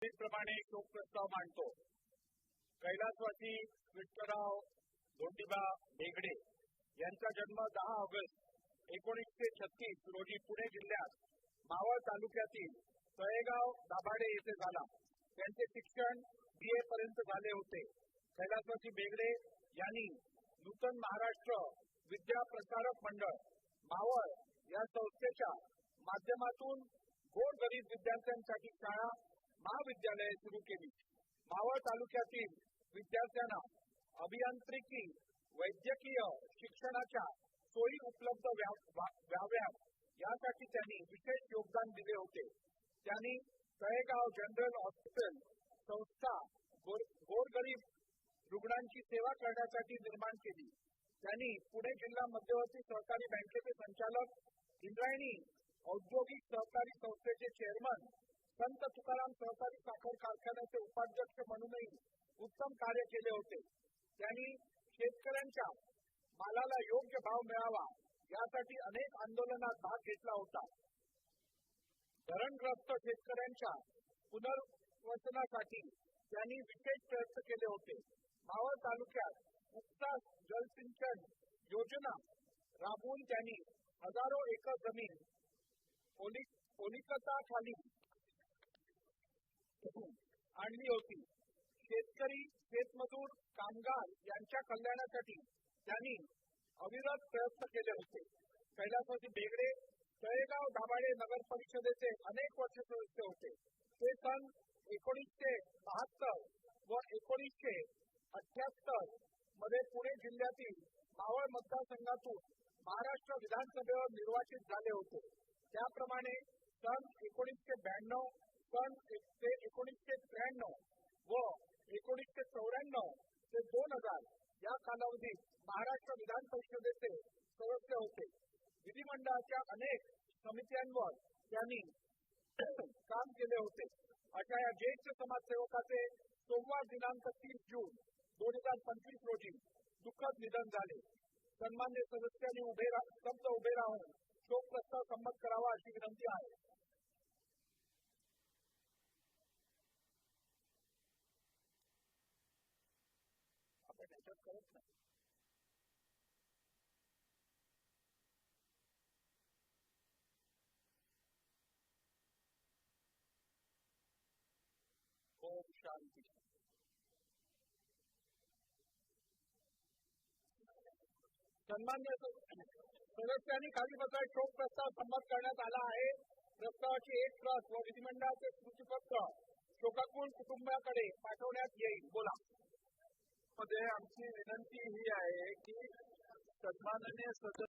त्याचप्रमाणे शोक प्रस्ताव मांडतो. कैलासवासी विठ्ठलराव धोंडीबा बेगडे यांचा जन्म दहा ऑगस्ट एकोणीसशे छत्तीस रोजी पुणे जिल्ह्यात मावळ तालुक्यातील तळेगाव दाभाडे येथे झाला. त्यांचे शिक्षण बी ए पर्यंत झाले होते. कैलासवासी बेगडे यांनी नूतन महाराष्ट्र विद्या प्रसारक मंडळ मावळ या संस्थेच्या माध्यमातून गोरगरीब विद्यार्थ्यांसाठी शाळा महाविद्यालये सुरू केली मावळ तालुक्यातील विद्यार्थ्यांना अभियांत्रिकी वैद्यकीय शिक्षणाच्या सोयी उपलब्ध व्हाव्यात. यासाठी त्यांनी विशेष योगदान दिले होते. त्यांनी तळेगाव जनरल हॉस्पिटल संस्था गोरगरीब रुग्णांची सेवा करण्यासाठी निर्माण केली. त्यांनी पुणे जिल्हा मध्यवर्ती सहकारी बँकेचे संचालक इंद्रायणी औद्योगिक सहकारी संस्थेचे चेअरमन संत तुकाराम सहकारी साखर कारखान्याचे उपाध्यक्ष म्हणूनही उत्तम कार्य केले होते. त्यांनी शेतकऱ्यांच्या मालाला योग्य भाव मिळावा यासाठी अनेक आंदोलनात भाग घेतला होता. धरणग्रस्त शेतकऱ्यांच्या पुनर्वसनासाठी त्यांनी विशेष प्रयत्न केले होते. मावळ तालुक्यात उपसा जलसिंचन योजना राबवून त्यांनी हजारो एकर जमीन ओली ओलिकताखाली आणली होती. शेतकरी शेतमजूर कामगार यांच्या कल्याणासाठी त्यांनी अविरत प्रयत्न केले होते. कैलासवासी बेगडे तळेगाव दाभाडे नगर परिषदेचे अनेक वर्ष सदस्य होते. ते सन एकोणीसशे बहात्तर व एकोणीसशे अठ्याहत्तरमध्ये पुणे जिल्ह्यातील मावळ मतदारसंघातून महाराष्ट्र विधानसभेवर निर्वाचित झाले होते. त्याप्रमाणे सन एकोणीसशे ब्याण्णव पण ते एकोणीसशे त्र्याण्णव व एकोणीसशे चौऱ्याण्णव ते दोन हजार या कालावधीत महाराष्ट्र विधान परिषदेचे सदस्य होते. विधिमंडळाच्या अनेक समित्यांवर त्यांनी काम केले होते. अशा या ज्येष्ठ समाजसेवकाचे सोमवार दिनांक तीस जून दोन हजार पंचवीस रोजी दुःखद निधन झाले. सन्मान्य सदस्यांनी उभे रा- स्तब्ध उभे राहून शोक प्रस्ताव संमत करावा अशी विनंती आहे. याच्यात करत नाही ओम शांती सन्मान्य सदस्यांनी खाली बसा शोक प्रस्ताव संमत करण्यात आला आहे. प्रस्तावाची एक प्रत व विधिमंडळाचे स्मृतीपत्र शोकाकुल कुटुंबाकडे पाठवण्यात येईल. बोला. मध्ये आमची विनंती ही आहे की सन्माननीय सदस्य